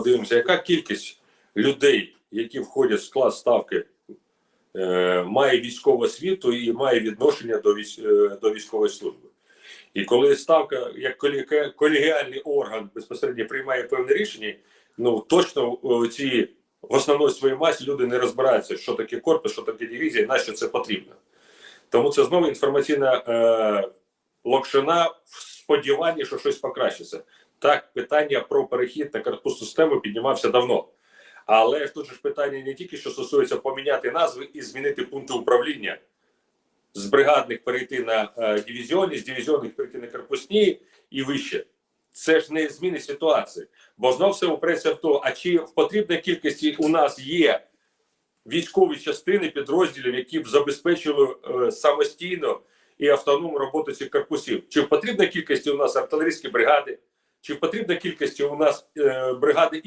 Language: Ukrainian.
Подивимося, яка кількість людей, які входять в склад ставки, е, має військову освіту і має відношення до, е, до військової служби. І коли ставка як колегіальний орган безпосередньо приймає певне рішення, ну точно ці в основній своїй масі люди не розбираються, що таке корпус, що таке дивізія, на що це потрібно. Тому це знову інформаційна е, локшина в сподіванні, що щось покращиться. Так, питання про перехід на корпусну систему піднімався давно. Але тут ж питання не тільки що стосується поміняти назви і змінити пункти управління з бригадних перейти на е, дивізіоні, з дивізіонних перейти на корпусні і вище. Це ж не зміни ситуації, бо знов все упреться в то, а чи в потрібній кількості у нас є військові частини підрозділів, які б забезпечили е, самостійно і автономну роботу цих корпусів. Чи в потрібна кількості у нас артилерійські бригади, чи в потрібна кількості у нас е, бригади